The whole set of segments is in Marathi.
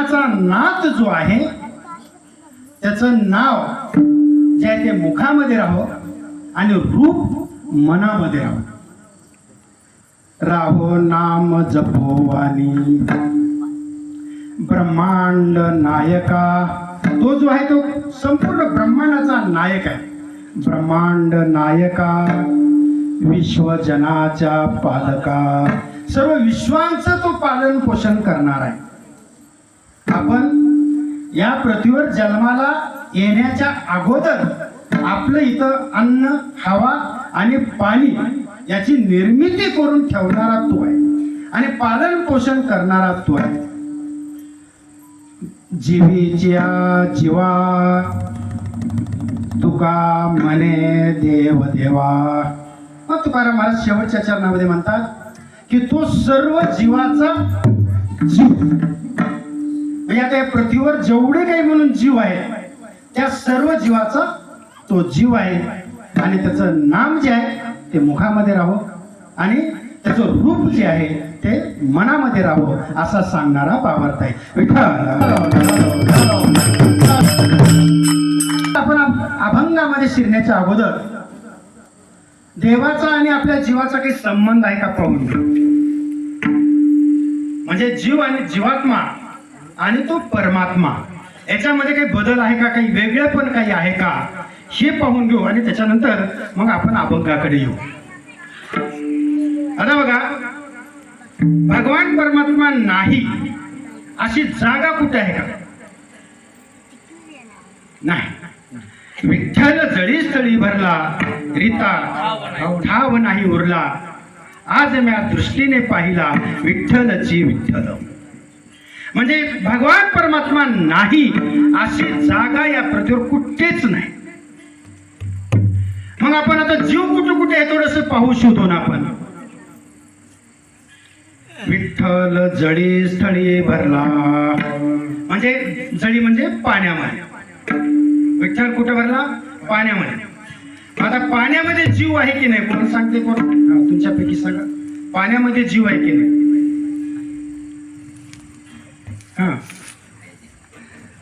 दिनाचा नाथ जो आहे त्याचं नाव जे आहे ते मुखामध्ये राहो आणि रूप मनामध्ये राहो. राहो नाम जपोवानी ब्रह्मांड नायका. तो जो आहे तो संपूर्ण ब्रह्मांडाचा नायक आहे. ब्रह्मांड नायका विश्वजनाच्या पालका. सर्व विश्वांचं तो पालन पोषण करणार आहे. आपण या पृथ्वीवर जन्माला येण्याच्या अगोदर आपलं इथं अन्न हवा आणि पाणी याची निर्मिती करून ठेवणारा तो आहे. आणि पालन पोषण करणारा तो आहे. जीवीच्या जीवा तुका म्हणे देव देवा. तुकाराम महाराज शेवटच्या चरणामध्ये म्हणतात की तो सर्व जीवाचा जीव. म्हणजे आता या पृथ्वीवर जेवढे काही म्हणून जीव आहे त्या सर्व जीवाचा तो जीव आहे. आणि त्याचं नाम जे आहे ते मुखामध्ये राहो. आणि त्याचं रूप जे आहे ते मनामध्ये राहो असा सांगणारा पावर्थ आहे. विठ्ठल. आपण अभंगामध्ये शिरण्याच्या अगोदर देवाचा आणि आपल्या जीवाचा काही संबंध आहे का पाहून म्हणजे जीव आणि जीवात्मा आणि तो परमात्मा. याच्यामध्ये काही बदल आहे का? काही वेगळे पण काही आहे का? हे पाहून घेऊ आणि त्याच्यानंतर मग आपण अभंगाकडे येऊ. आता बघा भगवान परमात्मा नाही अशी जागा कुठे आहे का? नाही. विठ्ठल जळी स्थळी भरला रीता ठाव नाही उरला. आज म्या दृष्टीने पाहिला विठ्ठलची विठ्ठल म्हणजे भगवान परमात्मा नाही अशी जागा या पृथ्वीवर कुठेच नाही. मग आपण आता जीव कुठे कुठे आहे थोडस पाहू शोधून आपण. विठ्ठल जळी स्थळी भरला. म्हणजे जळी म्हणजे पाण्यामध्ये. विठ्ठल कुठे भरला? पाण्यामध्ये. आता पाण्यामध्ये जीव आहे की नाही? कोण सांगते कोण? तुमच्यापैकी सांगा पाण्यामध्ये जीव आहे की नाही?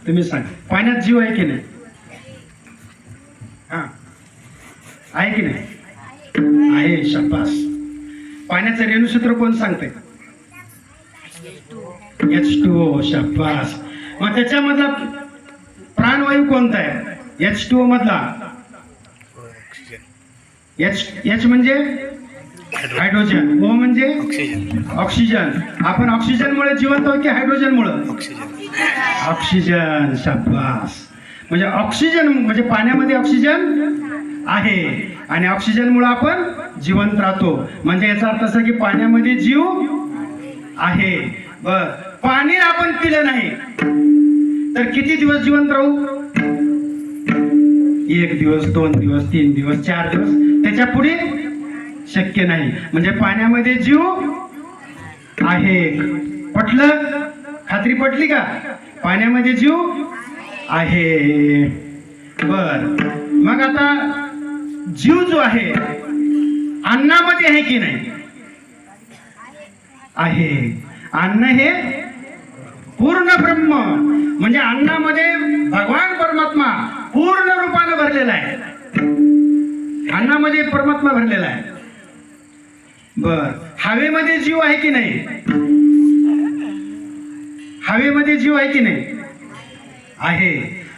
तुम्ही सांगा. पाण्यात जीव आहे की नाही? हा. आहे की नाही? आहे शब्बास पाण्याचं रेणूसूत्र कोण सांगते एच टू ओ शब्बास मग त्याच्यामधला प्राणवायू कोणता आहे? एच टू ओ मधला? एच एच म्हणजे? हायड्रोजन. ओ म्हणजे? ऑक्सिजन. आपण ऑक्सिजन मुळे जिवंत आहोत की हायड्रोजन मुळे ऑक्सिजन शाबास. म्हणजे ऑक्सिजन म्हणजे पाण्यामध्ये ऑक्सिजन आहे. आणि ऑक्सिजन मुळे आपण जिवंत राहतो. म्हणजे याचा अर्थ असा की पाण्यामध्ये जीव आहे. बर. पाणी आपण पिलं नाही. तर किती दिवस जिवंत राहू? एक दिवस दोन दिवस तीन दिवस चार दिवस. त्याच्या पुढे शक्य नाही. म्हणजे पाण्यामध्ये जीव आहे पटलं? खात्री पटली का? पाण्यामध्ये जीव आहे. बर. मग आता जीव जो आहे अन्नामध्ये आहे की नाही? आहे. अन्न हे पूर्ण ब्रह्म. म्हणजे अन्नामध्ये भगवान परमात्मा पूर्ण रूपानं भरलेला आहे. अन्नामध्ये परमात्मा भरलेला आहे. बर. हवेमध्ये जीव आहे की नाही? हवेमध्ये जीव आहे की नाही? आहे.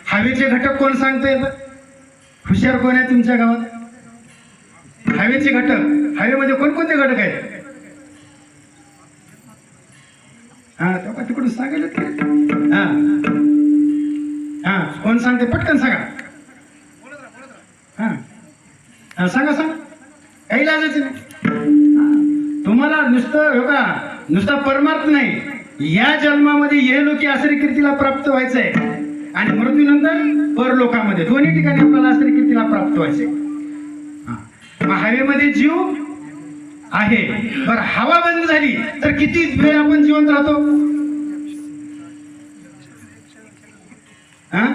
हवेचे घटक कोण सांगतोय? हुशार कोण आहे तुमच्या गावात? हवेचे घटक. हवेमध्ये कोणकोणते घटक आहेत? हा तेव्हा तिकडून सांगायला ते. हा. हा कोण सांगते पटकन सांगा. हा. सांगा सांगा. काही लाजायचं नाही तुम्हाला नुसतं हो का नुसता परमार्थ नाही. या जन्मामध्ये ये लोकी आसरी कीर्तीला प्राप्त व्हायचंय. आणि मृत्यूनंतर परलोकामध्ये दोन्ही ठिकाणी आपल्याला आसरी कीर्तीला प्राप्त व्हायचंय. मग हवेमध्ये जीव आहे. पण हवा बंद झाली तर किती वेळ आपण जिवंत राहतो? हा?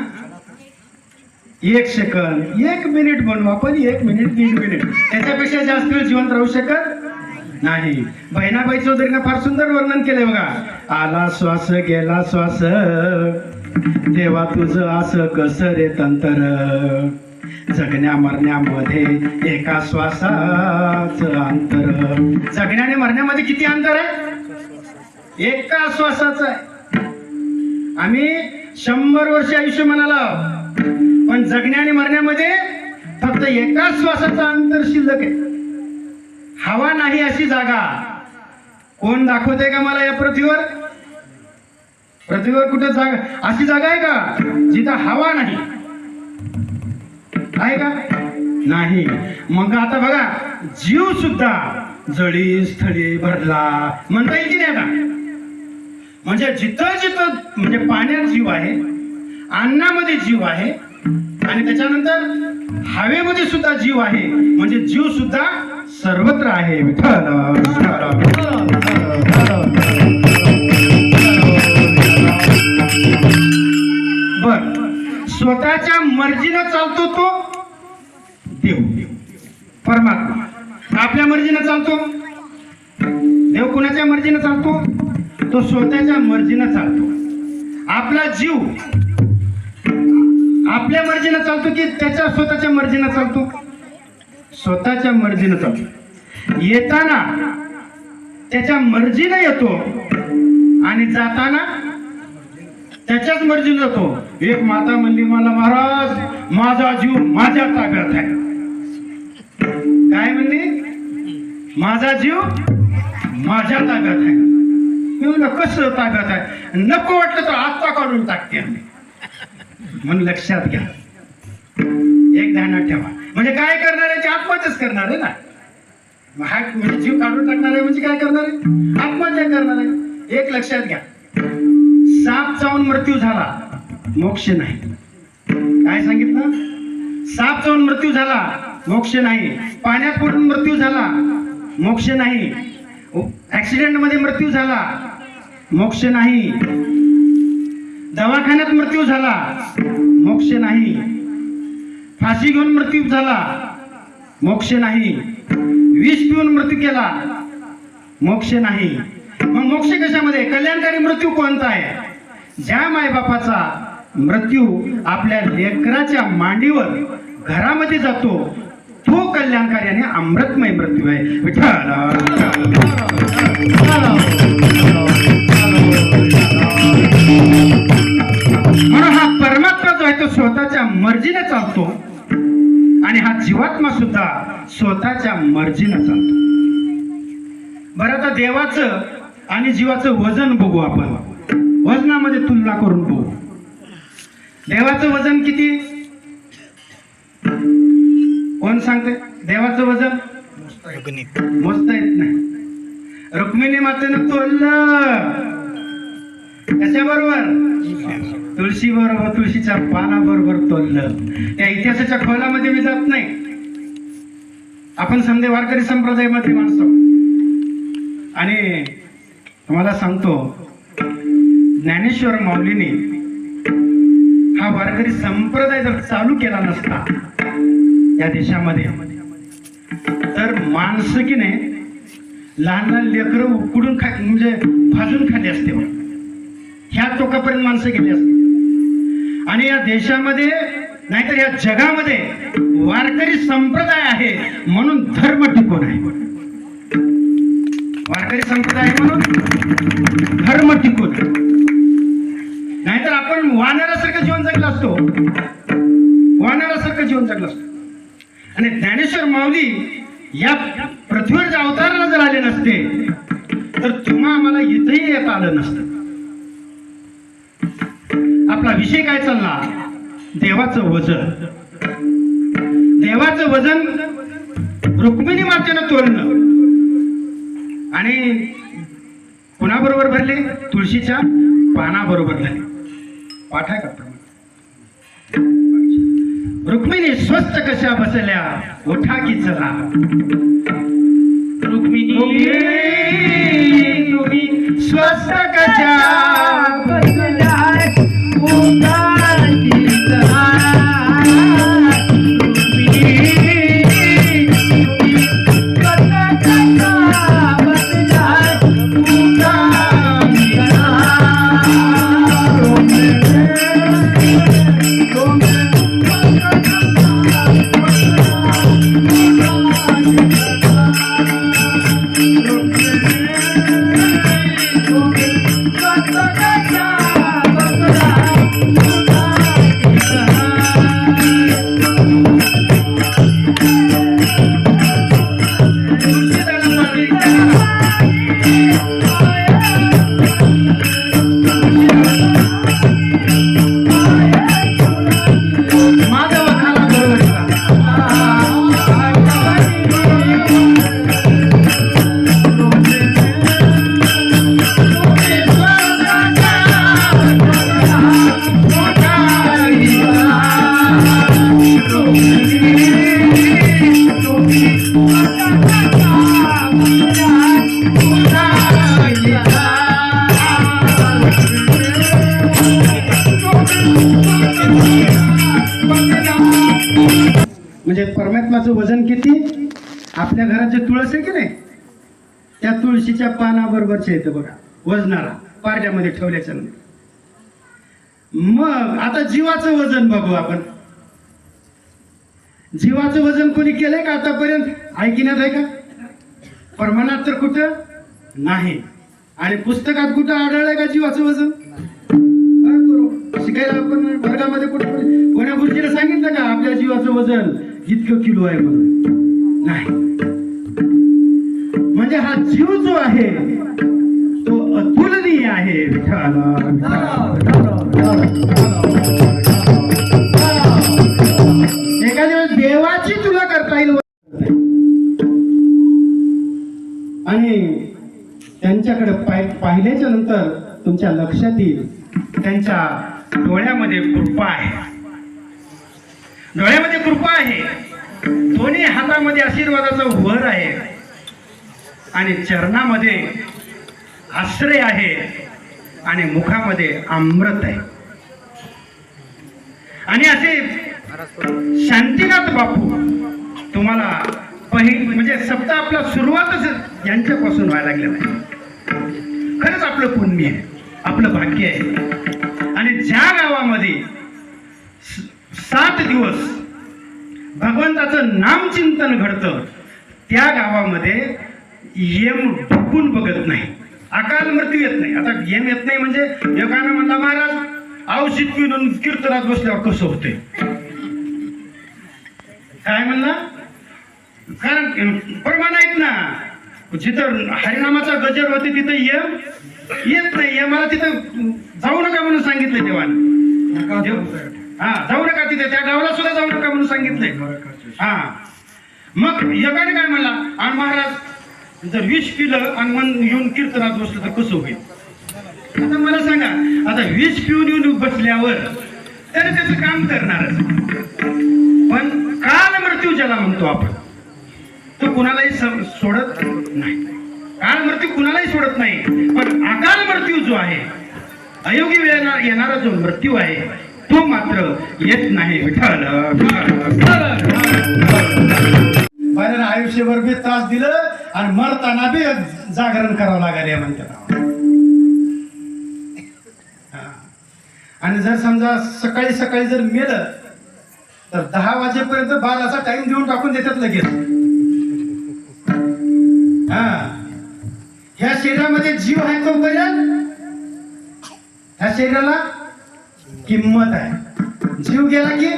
एक सेकंद एक मिनिट बनवू आपण एक मिनिट दीड मिनिट. त्याच्यापेक्षा जास्त वेळ जिवंत राहू शकत नाही. बहिणाबाई चौधरीनं फार सुंदर वर्णन केले बघा. आला श्वास गेला श्वास. देवा तुझं असं कस रे तंतर? जगण्या मरण्यामध्ये एका श्वासाचं अंतर. जगण्याने मरण्यामध्ये किती अंतर आहे? एका श्वासाचं आहे. आम्ही शंभर वर्ष आयुष्य म्हणाला. पण जगण्याने मरण्यामध्ये फक्त एका श्वासाचं अंतर शिल्लक आहे. हवा नाही अशी जागा. कोण दाखवते का मला या पृथ्वीवर? पृथ्वीवर कुठे जागा? अशी जागा आहे का? जिथं हवा नाही? आहे का? नाही. मग आता बघा जीव सुद्धा जळी स्थळी भरला. म्हणता येईल की नाही आता? म्हणजे जिथं जिथं म्हणजे पाण्यात जीव आहे अन्नामध्ये जीव आहे आणि त्याच्यानंतर हवेमध्ये सुद्धा जीव आहे. म्हणजे जीव सुद्धा सर्वत्र आहे विठ्ठल विठ्ठल, बर. स्वतःच्या मर्जीनं चालतो तो देव. परमात्मा. आपल्या मर्जीनं चालतो? देव कुणाच्या मर्जीनं चालतो? तो स्वतःच्या मर्जीनं चालतो. आपला जीव आपल्या मर्जीनं चालतो की त्याच्या स्वतःच्या मर्जीनं चालतो? स्वतःच्या मर्जीनं चालतो येताना त्याच्या मर्जीनं येतो आणि जाताना त्याच्याच मर्जीनं जातो. एक माता म्हणली मला महाराज माझा जीव माझ्या ताब्यात आहे. काय म्हणली? माझा जीव माझ्या ताब्यात आहे. मी म्हणलं कसं ताब्यात आहे? नको वाटलं तर आत्ता काढून टाकते. आम्ही म्हणून लक्षात घ्या. एक ध्यानात ठेवा. म्हणजे काय करणार आहे? म्हणजे ते आत्महत्याच करणार आहे ना? हा म्हणजे जीव काढून टाकणार आहे म्हणजे काय करणार आहे? आत्महत्या करणार आहे. एक लक्षात घ्या. साप चावून मृत्यू झाला मोक्ष नाही. काय सांगितलं? साप चावून मृत्यू झाला मोक्ष नाही. पाण्यात पडून मृत्यू झाला मोक्ष नाही. ऍक्सिडेंटमध्ये मृत्यू झाला मोक्ष नाही. दवाखान्यात मृत्यू झाला मोक्ष नाही. फाशी घेऊन मृत्यू झाला. मोक्ष नाही. विष पिऊन मृत्यू केला. मोक्ष नाही. मग मोक्ष कशामध्ये? कल्याणकारी मृत्यू कोणता आहे? ज्या मायबापाचा मृत्यू आपल्या लेकराच्या मांडीवर घरामध्ये जातो तो कल्याणकारी आणि अमृतमय मृत्यू आहे. विठ्ठल! म्हणून हा परमात्मा जो आहे तो स्वतःच्या मर्जीने चालतो. जीवात्मा सुद्धा स्वतःच्या मर्जीने चालतो. बरं आता देवाचं आणि जीवाचं वजन बघू आपण. वजनामध्ये तुलना करून बघू. देवाचं वजन किती? कोण सांगते देवाचं वजन? मोजता येत नाही. रुक्मिणी मातेनं तोललं. त्याच्याबरोबर बरोबर तुळशी बरोबर तुळशीच्या पाना बरोबर तोललं. त्या इतिहासाच्या खोलामध्ये मी जात नाही. आपण समजे वारकरी संप्रदायामध्ये माणसं. आणि तुम्हाला सांगतो ज्ञानेश्वर माऊलीने हा वारकरी संप्रदाय जर चालू केला नसता या देशामध्ये तर माणसं की नाही लहान लहान लेकरं उकडून खा म्हणजे भाजून खाली असते बघ. ह्या टोकापर्यंत माणसं गेली असते आणि या देशामध्ये नाहीतर या जगामध्ये वारकरी संप्रदाय आहे म्हणून धर्म टिकून आहे. वारकरी संप्रदाय म्हणून धर्म टिकून नाहीतर आपण वानरासारखं जीवन जगलं असतो. वानरासारखं जीवन जगलं असतो. आणि ज्ञानेश्वर माऊली या पृथ्वीवर अवतारला अवताराला जर आले नसते तर तुम्हा आम्हाला इथेही येता आलं नसतं. विषय काय चालला? देवाचं वजन. देवाचं वजन रुक्मिणी मातेनं तोलणं आणि कुणाबरोबर भरले? तुळशीच्या पानाबरोबर भरले. पाठ आहे का रुक्मिणी स्वस्त कशा बसल्या? उठा की चला. रुक्मिणी. म्हणजे परमात्माचं वजन किती? आपल्या घरात जे तुळस आहे की नाही? त्या तुळशीच्या पानाबरोबरचे येतं बघा वजनाला पारड्यामध्ये ठेवल्याच्या नंतर मग आता जीवाचं वजन बघू आपण. जीवाचं वजन कोणी केलंय का आतापर्यंत? ऐकिण्यात आहे का? प्रमाणात तर कुठं? नाही. आणि पुस्तकात कुठं आढळलंय का जीवाचं वजन? बरोबर. शिकायला आपण वर्गामध्ये कुठं कोण्या गुरुजीला सांगितलं का आपल्या जीवाचं वजन? इतकं किलो आहे म्हणून. नाही. म्हणजे हा जीव जो आहे तो अतुलनीय आहे एखाद्या वेळेस देवाची तुला करता येईल आणि त्यांच्याकडे पाहिल्याच्या नंतर तुमच्या लक्षात येईल त्यांच्या डोळ्यामध्ये कृपा आहे. डोळ्यामध्ये कृपा आहे. दोन्ही हातामध्ये आशीर्वादाचा वर आहे. आणि चरणामध्ये आश्रय आहे. आणि मुखामध्ये अमृत आहे. आणि असे शांतीनाथ बापू तुम्हाला पहिली म्हणजे सप्ताह आपला सुरुवातच यांच्यापासून व्हायला लागलेला आहे. खरंच आपलं पुण्य आहे. आपलं भाग्य आहे. आणि ज्या गावामध्ये सात दिवस भगवंताचं नामचिंतन घडतं. त्या गावामध्ये यम ढुकून बघत नाही. अकाल मृत्यू येत नाही. आता यम येत नाही म्हणजे योगानं म्हणला महाराज औषध पिऊन कीर्तनात बसल्यावर कसं होतंय? काय म्हणला? कारण प्रमाण आहेत ना जिथं हरिनामाचा गजर होते तिथं यम येत नाही. यमाला तिथं जाऊ नका म्हणून सांगितलं देवानं. देव- हा जाऊ नका तिथे. त्या गावाला सुद्धा जाऊ नका म्हणून सांगितलंय. हा. मग यगाने काय म्हणला? आणि महाराज जर विष पिलं आणि मन येऊन कीर्तनात बसलं तर कसं होईल? आता मला सांगा आता विष पिऊन येऊन बसल्यावर तर त्याचं काम करणारच. पण काल मृत्यू ज्याला म्हणतो आपण तो कुणालाही सम- सोडत नाही. काल मृत्यू कुणालाही सोडत नाही. पण अकाल मृत्यू जो आहे अयोग्य वेळेला येणारा जो मृत्यू आहे तो मात्र येत नाही विठ्ठल बाहेर आयुष्यभर बी त्रास दिलं आणि मरताना बी जागरण करावं लागेल या म्हणतात आणि जर समजा सकाळी सकाळी जर मेलं तर दहा वाजेपर्यंत बाराचा टाइम देऊन टाकून देतात लगेच. हा. ह्या शरीरामध्ये जीव आहे तोपर्यंत ह्या शरीराला किंमत आहे. जीव गेला की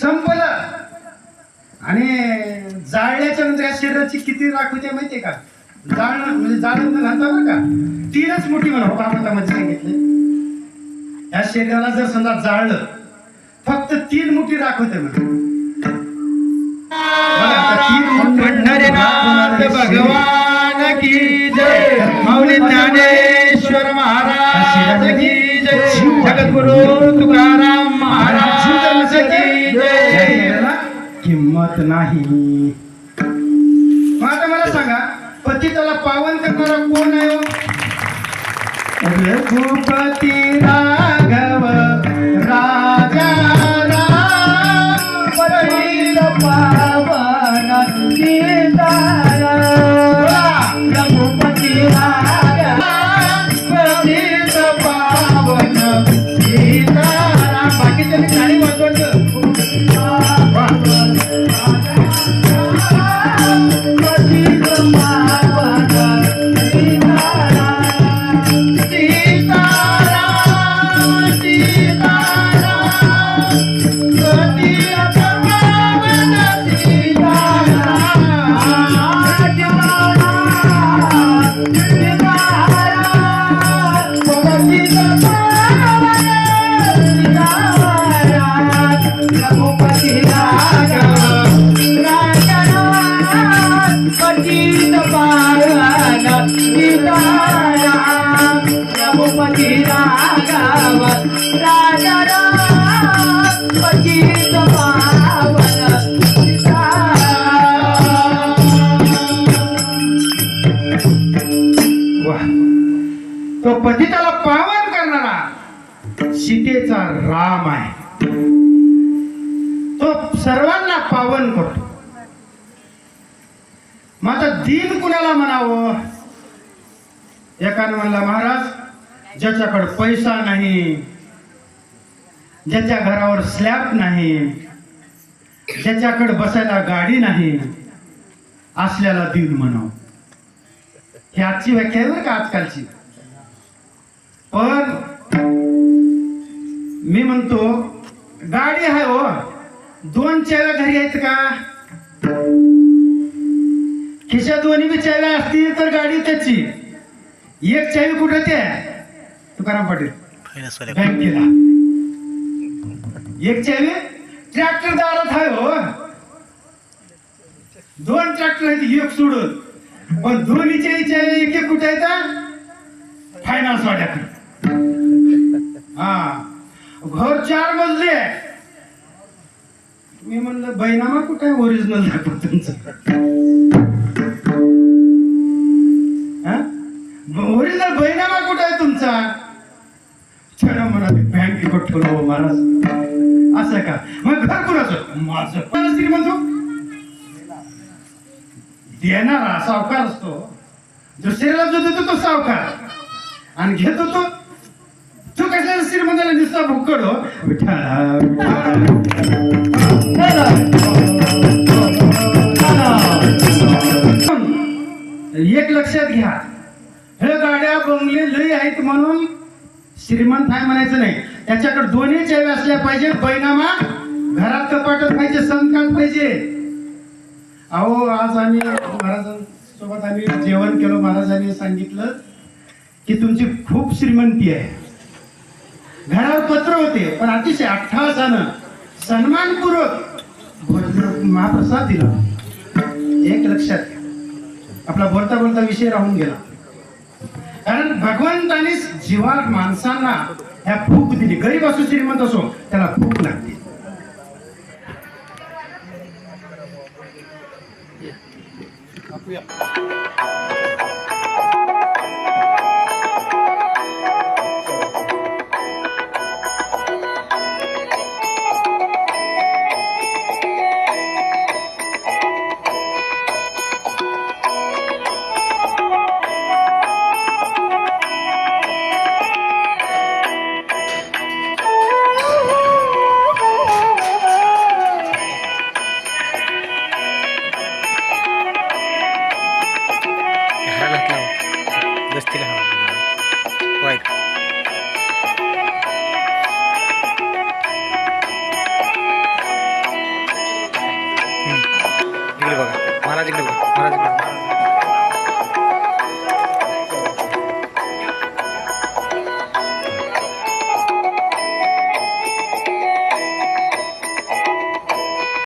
संपलं. आणि जाळल्याच्या नंतर या शरीराची किती राख होते माहितीये का? जाळणं म्हणजे जाळण न घालता बरं का? तीनच मोठी म्हणा भागवतामध्ये सांगितले. या शरीराला जर समजा जाळलं फक्त तीन मोठी राख होते म्हणजे पंढरीनाथ भगवान की जय. माऊली ज्ञानेश्वर महाराज की गुरु तुकाराम महाराज किंमत नाही. आता मला सांगा पतिताला पावन करणारा कोण आहे हो? भूपती राम राम आहे. तो सर्वांना पावन करतो. मग आता दिन कुणाला म्हणावं? एकानं म्हणला महाराज ज्याच्याकडे पैसा नाही ज्याच्या घरावर स्लॅब नाही ज्याच्याकडे बसायला गाडी नाही असल्याला दिन म्हणावं. ही आजची व्याख्या आहे बरं का आजकालची. पण मी म्हणतो गाडी आहे हो. दोन चाव्या घरी आहेत का? खिशात दोन्ही बी चाव्या असतील तर गाडी त्याची. एक चावी कुठे ते? तुकाराम पाटील. बँकेला. एक चावी ट्रॅक्टर दारात आहे हो. दोन ट्रॅक्टर आहेत एक सोडून. पण दोन्हीच्या चावी एक एक कुठे आहेत फायनान्स वाड्याकडे हा. घर चार मजले. आहे मी म्हणलं बैनामा कुठे आहे? ओरिजिनल तुमचं. ओरिजिनल बैनामा कुठे आहे तुमचा? छान म्हणा बँक इकडं ठेवलं हो, महाराज. असं का? मग घर कुणाचं? माझं. कोणाला श्रीमंत देणारा सावकार असतो. दुसऱ्याला जो देतो तो सावकार. आणि घेतो तो तो कशाला श्रीमंताला नुसता भुक्कड हो. एक लक्षात घ्या. हे गाड्या बंगले लई आहेत म्हणून श्रीमंत आहे म्हणायचं नाही. त्याच्याकडे दोन्ही चावी असल्या पाहिजे बैनामा घरात कपाटत पाहिजे संकात पाहिजे. अहो आज आम्ही महाराजांसोबत आम्ही जेवण केलं महाराजांनी सांगितलं की तुमची खूप श्रीमंती आहे. घरावर पत्र होते पण अतिशय अठ्ठावसानं सन्मानपूर्वक महाप्रसाद दिला एक लक्षात घ्या. आपला बोलता बोलता विषय राहून गेला कारण भगवंताने जीवा माणसांना ह्या फूक दिली गरीब असो श्रीमंत असो त्याला भूक लागते Yeah.